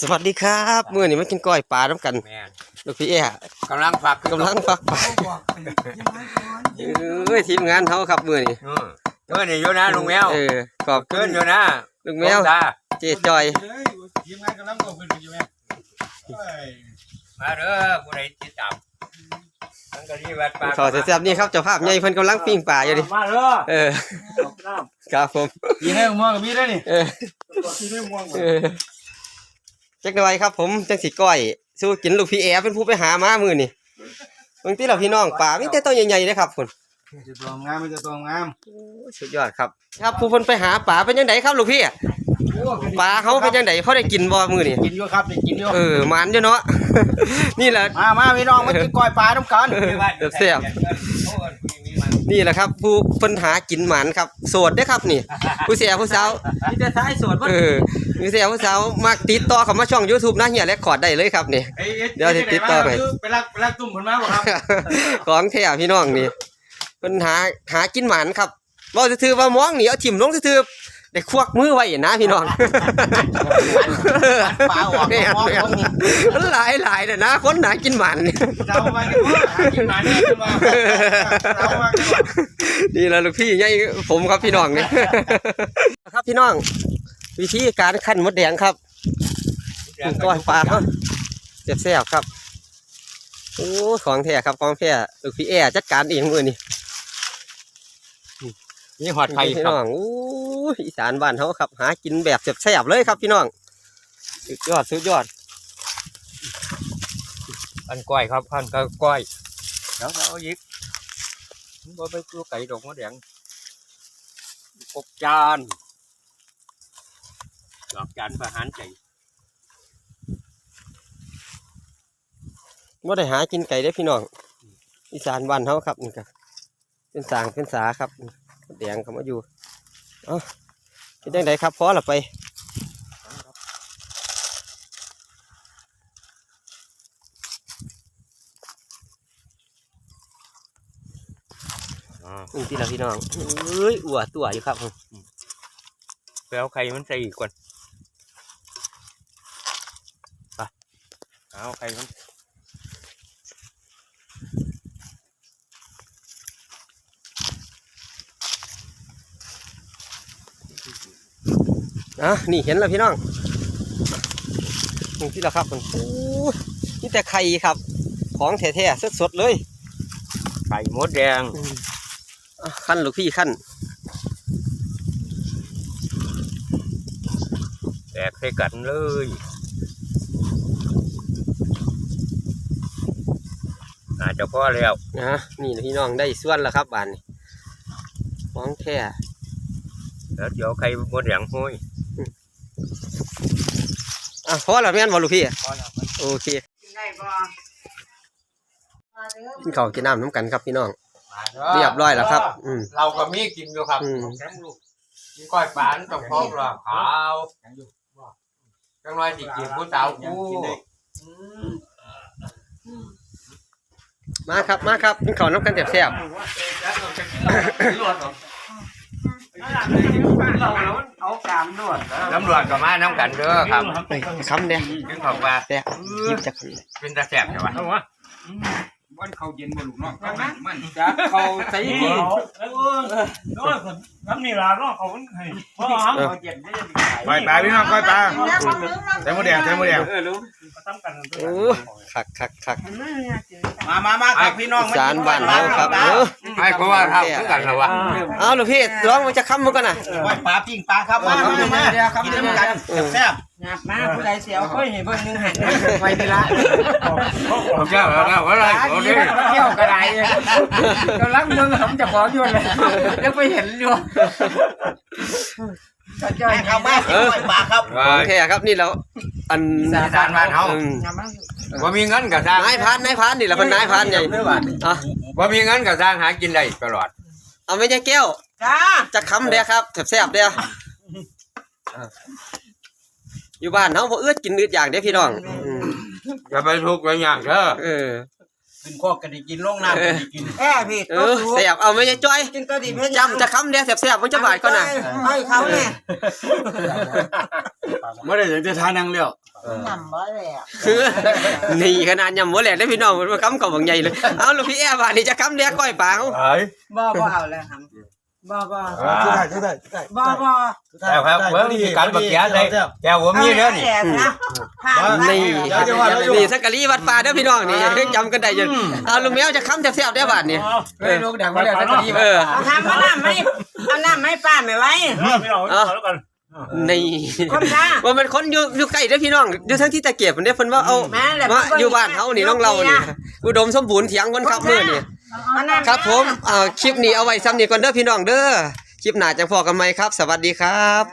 สวัสดีครับมื้อนี้มากินก้อยปลาน้ำกันแม่นลูกพี่แอ่กำลังฝักกำลังฟักปลาเอ้ยทีมงานเขาครับมื้อนี้อืมเมื่อนี่อยู่นะลุงแมวเออขอบคุขึ้ณนอยู่นะลุงแมวตาเจ๊จอยทีมงานกำลังตกเป็นอยู่ไหมมาเด้อผู้ใดติดตามมันก็ที่วัดป่าขอแซ่บๆนี่ครับเจ้าภาพใหญ่เพิ่นกำลังปิ้งปลาอยู่ดิมาเด้อเออครับผมยีให้ม่วงกับมีได้นี่เออยีให้ม่วงเออ จักหน่อยครับผมจังสิก้อยสู้กินลูกพี่แอเป็นผู้ไปหามามื้อนี้บางทีเราพี่น้องปลามีแต่ตัวใหญ่ๆเด้ครับคุณจะตัวงามมันจะตัวงามสุดยอดครับ ครับผู้เพิ่นไปหาปลาเป็นจังไดครับลูกพี่ปลาเขาเป็นจังไดเขาได้กินบ่มื้อนี้กินอยู่ครับได้กินอยู่เออมันอยู่เนาะนี่แหละมามาพี่น้องมากินก้อยปลาน้ำกันแซ่บ นี่แหละครับ ผู้เพิ่นหากินหมันครับ โสดเด้อครับนี่ ผู้เสียผู้สาวมีแต่ท้ายสวนเออผู้เสียผู้สาวมักติดต่อเข้ามาช่อง YouTube นะเฮียเรคคอร์ดได้เลยครับนี่ เดี๋ยวสิติดต่อไป ไปรักไปรักตุ่มผลมาบ่ครับ ของแท้พี่น้องนี่เพิ่นหาหากินหมันครับเว้าซื่อๆว่ามองนี่เอาถิ่มลงซื่อๆ ได้ควักมือไว้นะพี่น้องปลาออกแม่นมองแม่นตรงนี้มันหลายหลายเลยนะ คนหากินหมันนี่เรามากินว่ากินมาเนี่ยกินมาเรามากินว่านี่แหละลูกพี่ใหญ่ผมครับพี่น้องนี่ครับพี่น้อง วิธีการขั้นมดแดงครับก้อยปลาเขาเจ็บแซ่บๆครับโอ้ของแท้ครับของแท้ลูกพี่แอจัดการเองมือนี่ นี่หอดไข่พี่ครัน้บองโอ้ยอีสานบ้านเขาครับ หากินแบบแซ่บๆเลยครับพี่น้องสุดยอดสุดยอดพันก้อยครับพันก็ก้อยเดี๋ยวเราเอายิกมันบ่ไปตัวไก่ดอกมะแดงกบจานดอกจานประหารใจไม่ได้หากินไก่ได้อพี่น้องอีสานบ้านเขาครับนี่ครับเป็นสางเป็นสาครับม ดแดงเขามาอยู่เอ้าเป็นยังไงครับพอละไปอ่านี่ที่เราพี่น้องเอ้ยอัวตัวอยู่ครับผมไปเอาไข่มันใส่อีกก่อนไปเอาไข่มัน อะนี่เห็นแล้วพี่น้องนี่ที่เราครับผมโอ้ยนี่แต่ไข่ครับ ของแท้ๆสดๆเลย ไข่มดแดงอะขั้นลูกพี่ขั้นแตกใส่กันเลยอาจจะพอแล้วนะนี่นะพี่น้องได้ส่วนแล้วครับบานนี้ของแท้แล้วเดี๋ยวใครมดอย่างห้อย อะพอแล้วแม่นบ่ลูกพี่พอแล้วโอเคกินข้าวกินน้ำน้ำกันครับพี่น้องเรียบร้อยแล้วครับ อืมเราก็มีกินอยู่ครับอืมแกงลูกกินก้อยปลาต้องพร้อมหรอขาวจังไรสิกินผู้สาวกูมาครับมาครับกินข้าวน้ำกันแซ่บ เอากามนวดตำรวจก็มาน้ำกันเด้อครับๆเฮ้ยคำเดียวกินของปลาแต่หยิบจากคำเดียวเป็นตาแสบใช่ปะวันเขาเย็นบ่ลูกน้องมันจ้าเขาใส่โอ้โหน้ำนี่ล่ะน้องเขาให้พ่อหำเขาเย็นได้ยังไงก้อยปลาพี่น้องก้อยปลาใส่หมูแดงใส่หมูแดงทำกันโอ้คักคักคักมามามาครับพี่น้องอีสานบ้านเราครับเออ ไอ้เพราะว่าทำคือกันเหรอวะเอาลูกพี่ร้องมันจะคำมันกันนะก้อยปลาปิ้งปลาครับมามามากินน้ำกันแซ่บงับมาผู้ใดเสียวค่อยเห็นเบิ่งหนึงหันไปดีละผมเจ้าแล้วอะไรเขาดิเที่ยวกระไดกำลังเบิ่งหำจะขออยู่เลยยังไปเห็นอยู่ก็จ้อยๆเข้ามาสิก้อยปลาครับโอเคครับนี่เราอันสารบ้านเขาอืมงับมา ว่ามีเงินกับสร้างนายพานนายพานนี่แหละเป็นนายพานใหญ่อะว่ามีเงินกับสร้างหากินได้ตลอดเอาไม่ใช่แก้วจ้าจะคำเดียวครับแซ่บๆเดียวอยู่บ้านเขาพอเอื้อกินอืดอย่างเดียวพี่น้องอืมอย่าไปทุกข์ไปยากเด้อเออกินโคกกันได้กินลงน้ำกันได้กินแอ่พี่เออแซ่บเอาไม่ใช่จ้อยกินก็ดีเพื่อนจำจะคำเดียวแซ่บๆมันจะบาดก่อนนะให้เขาเนี่ยไม่ได้ถึงจะทานังเลี้ยว นำบ่เลยอะคือนี่ขนาดยำหัวแหลกได้พี่น้องมันมาค้ำกับบางใหญ่เลยเอาลูกพี่แอบว่านี่จะค้ำเลี้ยก้อยปลาเขาเอ้ยบ่บ่เอาเลยครับบ่บ่อ่าทุกได้ทุกได้บ่บ่แต่ครับเบิ่งที่การบักแก้เลยแก้วผมมีเด้อนี่ผ่านนี่นี่สักกะลีวัดป่าเด้อพี่น้องนี่ยังจำกันได้อยู่เอาลุงแมวจะค้ำแซ่บๆได้อบาดนี่เฮ้ยลูกดังมาแล้วสักทีเออเอาทำมาน้ำไม่เอาน้ำไม่ป้าไม่ไว้พี่น้องแล้วกัน นี่คนจ้าว่ามันคนอยู่อยู่ใกล้เด้อพี่น้องอยู่ทั้งที่ตะเกียบมันเด้อเพิ่นว่าเอาแม่แหละมาอยู่บ้านเฮานี่น้องเรานี่อุดมสมบูรณ์เถียงคนขับมือนี่เอาน้ำครับผมอ่าคลิปนี้เอาไว้ซ้ำนี้ก่อนเด้อพี่น้องเด้อ คลิปหน้าจังพอกันไหมครับ สวัสดีครับ